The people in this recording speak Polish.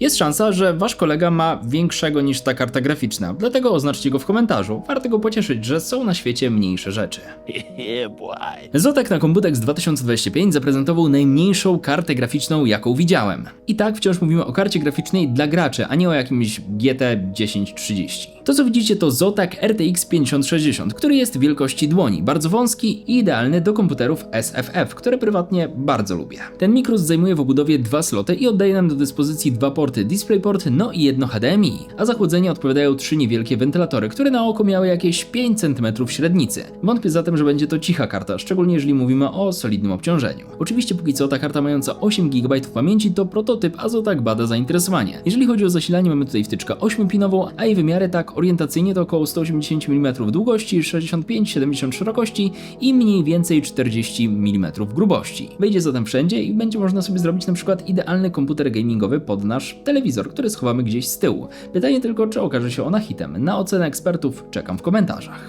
Jest szansa, że wasz kolega ma większego niż ta karta graficzna, dlatego oznaczcie go w komentarzu. Warto go pocieszyć, że są na świecie mniejsze rzeczy. Zotek na Computex 2025 zaprezentował najmniejszą kartę graficzną, jaką widziałem. I tak wciąż mówimy o karcie graficznej dla graczy, a nie o jakimś GT 1030. To co widzicie to Zotac RTX 5060, który jest wielkości dłoni, bardzo wąski i idealny do komputerów SFF, które prywatnie bardzo lubię. Ten mikrus zajmuje w obudowie dwa sloty i oddaje nam do dyspozycji dwa porty DisplayPort, no i jedno HDMI, a za chłodzenie odpowiadają trzy niewielkie wentylatory, które na oko miały jakieś 5 cm średnicy. Wątpię zatem, że będzie to cicha karta, szczególnie jeżeli mówimy o solidnym obciążeniu. Oczywiście póki co ta karta mająca 8 GB pamięci to prototyp, a Zotac bada zainteresowanie. Jeżeli chodzi o zasilanie, mamy tutaj wtyczkę 8-pinową, a jej wymiary tak orientacyjnie to około 180 mm długości, 65-70 szerokości i mniej więcej 40 mm grubości. Wejdzie zatem wszędzie i będzie można sobie zrobić na przykład idealny komputer gamingowy pod nasz telewizor, który schowamy gdzieś z tyłu. Pytanie tylko, czy okaże się ona hitem. Na ocenę ekspertów czekam w komentarzach.